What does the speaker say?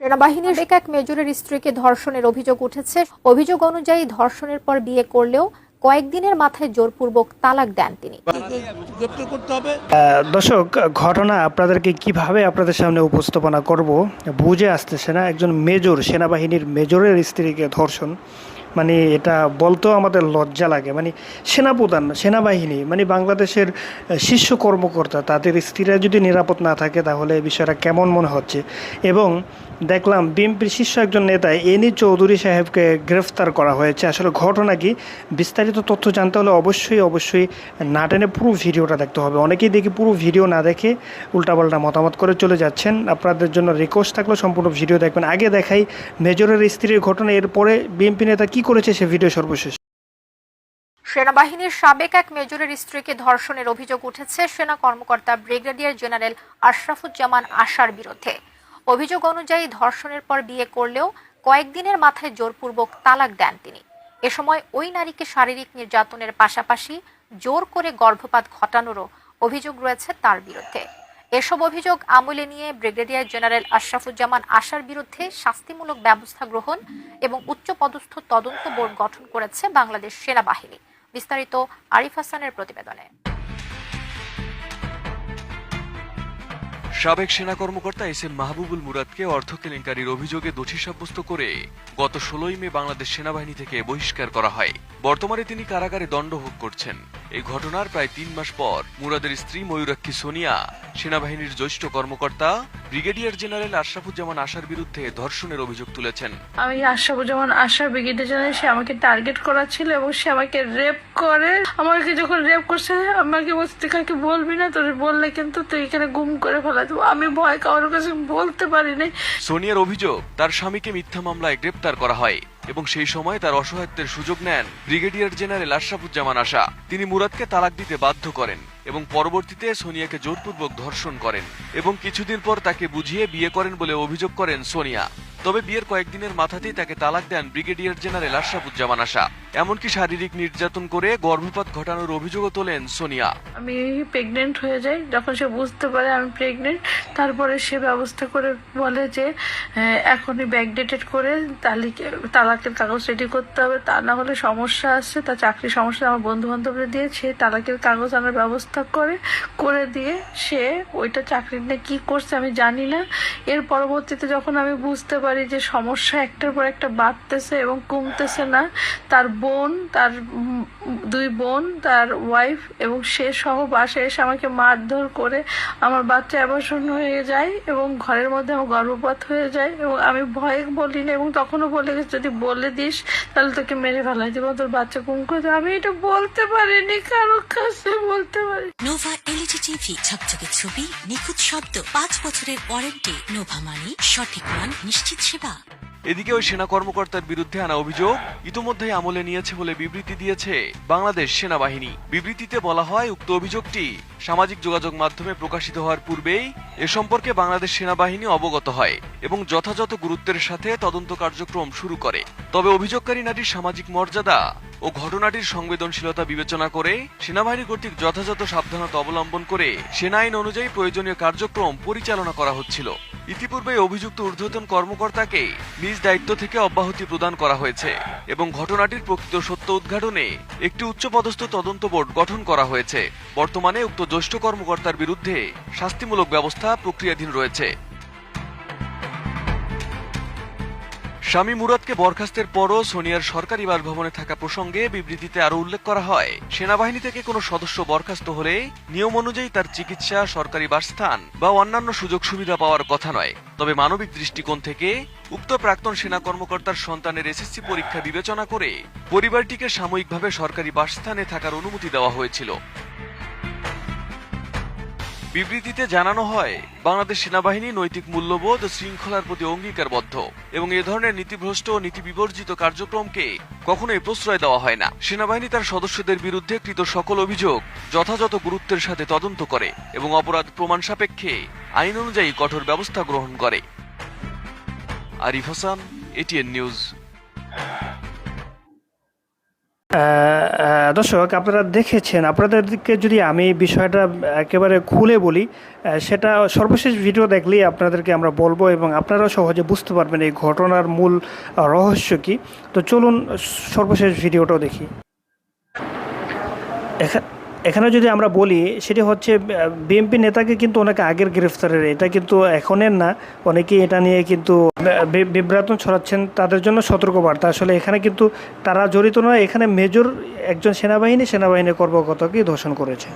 সেনাবাহিনীর এক এক মেজরের স্ত্রীকে ধর্ষণের অভিযোগ উঠেছে। অভিযোগ অনুযায়ী ধর্ষণের পর বিয়ে করলেও কয়েকদিনের মাথায় জোরপূর্বক তালাক দেন তিনি। করতে হবে। আহ, দর্শক ঘটনা আপনাদেরকে কীভাবে আপনাদের সামনে উপস্থাপনা করব বুঝে আসতেছে না। একজন মেজর সেনাবাহিনীর মেজরের স্ত্রীকে ধর্ষণ মানে এটা বলতেও আমাদের লজ্জা লাগে। মানে সেনাপ্রধান সেনাবাহিনী মানে বাংলাদেশের শীর্ষ কর্মকর্তা তাদের স্ত্রীরা যদি নিরাপদ না থাকে তাহলে এই বিষয়টা কেমন মনে হচ্ছে? এবং দেখলাম বিএনপির শীর্ষ একজন নেতা এনি চৌধুরী সাহেবকে গ্রেফতার করা হয়েছে। আসলে ঘটনা কি? বিস্তারিত তথ্য জানতে হলে অবশ্যই অবশ্যই না টেনে পুরো ভিডিওটা দেখতে হবে। অনেকেই দেখি পুরো ভিডিও না দেখে উল্টাপাল্টা মতামত করে চলে যাচ্ছেন। আপনাদের জন্য রিকোয়েস্ট থাকলে সম্পূর্ণ ভিডিও দেখবেন। আগে দেখাই মেজরের স্ত্রীর ঘটনা। এরপরে বিএনপি নেতা কি করেছে সে ভিডিও সর্বশেষ। সেনাবাহিনীর সাবেক এক মেজরের স্ত্রীকে ধর্ষণের অভিযোগ উঠেছে। সেনা কর্মকর্তা ব্রিগেডিয়ার জেনারেল আশরাফুজ্জামান আশার বিরুদ্ধে। অভিযোগ অনুযায়ী ধর্ষণের পর বিয়ে করলেও কয়েকদিনের মাথায় জোরপূর্বক তালাক দেন তিনি। এ সময় ওই নারীকে শারীরিক নির্যাতনের পাশাপাশি জোর করে গর্ভপাত ঘটানোরও অভিযোগ রয়েছে তার বিরুদ্ধে। এসব অভিযোগ আমলে নিয়ে ব্রিগেডিয়ার জেনারেল আশরাফুজ্জামান আশার বিরুদ্ধে শাস্তিমূলক ব্যবস্থা গ্রহণ এবং উচ্চপদস্থ তদন্ত বোর্ড গঠন করেছে বাংলাদেশ সেনাবাহিনী। বিস্তারিত আরিফ হাসানের প্রতিবেদনে। সাবেক সেনা কর্মকর্তা এস এম মাহবুবুল মুরাদকে অর্থ কেলেঙ্কারির অভিযোগে দোষী সাব্যস্ত করে গত ষোলোই মে বাংলাদেশ সেনাবাহিনী থেকে বহিষ্কার করা হয়। বর্তমানে তিনি কারাগারে দণ্ড ভোগ করছেন। এই ঘটনার প্রায় তিন মাস পর মুরাদের স্ত্রী ময়ূরাক্ষী সোনিয়া, সেনাবাহিনীর জ্যেষ্ঠ কর্মকর্তা ব্রিগেডিয়ার জেনারেল আশরাফুজ্জামান আশার বিরুদ্ধে ধর্ষণের অভিযোগ তুলেছেন। আমি আশাবুজ্জামান আশা ব্রিগেডিয়ার জেনারেল সে আমাকে টার্গেট করা ছিল এবং সে আমাকে রেপ করে। আমাকে যখন রেপ করছে আমাকে বলছে তুই কাউকে বলবি না? তোর বললে কিন্তু তুই এখানে গুম করে ফেলা দেবো। আমি ভয় কারোর কাছে বলতে পারিনি সোনিয়ার অভিযোগ তার স্বামীকে মিথ্যা মামলায় গ্রেপ্তার করা হয় এবং সেই সময় তার অসহায়ত্বের সুযোগ নেন ব্রিগেডিয়ার জেনারেল আশরাফুজ্জামান আশা। তিনি মুরাদকে তালাক দিতে বাধ্য করেন। এবং পরবর্তীতে সোনিয়াকে জোরপূর্বক ধর্ষণ করেন এবং কিছুদিন পর তাকে বুঝিয়ে বিয়ে করেন বলে অভিযোগ করেন সোনিয়া। তবে বিয়ের কয়েকদিনের মাথাতেই তাকে তালাক দেন ব্রিগেডিয়ার জেনারেল আশরাফুজ্জামান আশা। এমনকি শারীরিক নির্যাতন করে গর্ভপাত ঘটানোর অভিযোগও তোলেন সোনিয়া। আমি প্রেগনেন্ট হয়ে যাই যখন সে বুঝতে পারে আমি প্রেগনেন্ট তারপরে সে ব্যবস্থা করে বলে যে আহ, এখনই ব্যাকডেটেড করে তালিকে তালাকের কাগজ রেডি করতে হবে। তা না হলে সমস্যা আসছে তার চাকরির সমস্যা আমার বন্ধু বান্ধবরা দিয়ে সে তালাকের কাগজ আনার ব্যবস্থা করে করে দিয়ে সে ওইটা চাকরি নিয়ে কি করছে আমি জানি না। এর পরবর্তীতে যখন আমি বুঝতে পারি যে সমস্যা একটার পর একটা বাড়তেছে এবং কমতেছে না তার বোন তার দুই বোন তার ওয়াইফ এবং সে সহ বাসায় এসে আমাকে মারধর করে আমার বাচ্চা অ্যাবর্ষণ হয়ে যায় এবং ঘরের মধ্যে আমার গর্ভপাত হয়ে যায় এবং আমি ভয়ে বলি না এবং তখনও বলে গেছে যদি বলে দিস তাহলে তোকে মেরে ফেলাই দেবো তোর বাচ্চা কুম করে দেবো। আমি এটা বলতে পারিনি কারোর কাছে বলতে পারি নোভা এলইডি টিভি ঝকঝকে ছবি নিখুঁত শব্দ পাঁচ বছরের ওয়ারেন্টি নোভা মানি সঠিক মান নিশ্চিত সেবা এদিকে ওই সেনা কর্মকর্তার বিরুদ্ধে আনা অভিযোগ ইতোমধ্যে আমলে নিয়েছে বলে বিবৃতি দিয়েছে বাংলাদেশ সেনাবাহিনী। বিবৃতিতে বলা হয় উক্ত অভিযোগটি সামাজিক যোগাযোগ মাধ্যমে প্রকাশিত হওয়ার পূর্বেই এ সম্পর্কে বাংলাদেশ সেনাবাহিনী অবগত হয় এবং যথাযথ গুরুত্বের সাথে তদন্ত কার্যক্রম শুরু করে। তবে অভিযোগকারী নারীর সামাজিক মর্যাদা ও ঘটনাটির সংবেদনশীলতা বিবেচনা করে সেনাবাহিনী কর্তৃক যথাযথ সাবধানতা অবলম্বন করে সেনা আইন অনুযায়ী প্রয়োজনীয় কার্যক্রম পরিচালনা করা হচ্ছিল। ইতিপূর্বে অভিযুক্ত ঊর্ধ্বতন কর্মকর্তাকে নিজ দায়িত্ব থেকে অব্যাহতি প্রদান করা হয়েছে এবং ঘটনাটির প্রকৃত সত্য উদ্ঘাটনে একটি উচ্চপদস্থ তদন্ত বোর্ড গঠন করা হয়েছে। বর্তমানে উক্ত জ্যেষ্ঠ কর্মকর্তার বিরুদ্ধে শাস্তিমূলক ব্যবস্থা প্রক্রিয়াধীন রয়েছে। স্বামী মুরাদকে বরখাস্তের পরও সোনিয়ার সরকারি বাসভবনে থাকা প্রসঙ্গে বিবৃতিতে আরও উল্লেখ করা হয়, সেনাবাহিনী থেকে কোনো সদস্য বরখাস্ত হলে নিয়ম অনুযায়ী তার চিকিৎসা, সরকারি বাসস্থান বা অন্যান্য সুযোগ সুবিধা পাওয়ার কথা নয়। তবে মানবিক দৃষ্টিকোণ থেকে উক্ত প্রাক্তন সেনা কর্মকর্তার সন্তানের এসএসসি পরীক্ষা বিবেচনা করে পরিবারটিকে সাময়িকভাবে সরকারি বাসস্থানে থাকার অনুমতি দেওয়া হয়েছিল। বিবৃতিতে জানানো হয়, বাংলাদেশ সেনাবাহিনী নৈতিক মূল্যবোধ শৃঙ্খলার প্রতি অঙ্গীকারবদ্ধ এবং এ ধরনের নীতিভ্রষ্ট ও নীতি বিবর্জিত কার্যক্রমকে কখনোই প্রশ্রয় দেওয়া হয় না। সেনাবাহিনী তার সদস্যদের বিরুদ্ধে কৃত সকল অভিযোগ যথাযথ গুরুত্বের সাথে তদন্ত করে এবং অপরাধ প্রমাণ সাপেক্ষে আইন অনুযায়ী কঠোর ব্যবস্থা গ্রহণ করে। আরিফ হাসান এটিএন নিউজ দর্শক, আপনারা দেখেছেন, আপনাদেরকে যদি আমি বিষয়টা একেবারে খুলে বলি সেটা সর্বশেষ ভিডিও দেখলেই আপনাদেরকে আমরা বলব এবং আপনারাও সহজে বুঝতে পারবেন এই ঘটনার মূল রহস্য কী। তো চলুন, সর্বশেষ ভিডিওটাও দেখি। এখা- এখানে যদি আমরা বলি, সেটি হচ্ছে বিএনপি নেতাকে কিন্তু অনেকে আগের গ্রেফতারের, এটা কিন্তু এখনের না। অনেকে এটা নিয়ে কিন্তু বিভ্রাতন ছড়াচ্ছেন। তাদের জন্য সতর্কবার্তা। আসলে এখানে কিন্তু তারা জড়িত নয়। এখানে মেজর একজন সেনাবাহিনী, সেনাবাহিনীর কর্মকর্তাকে ধর্ষণ করেছে।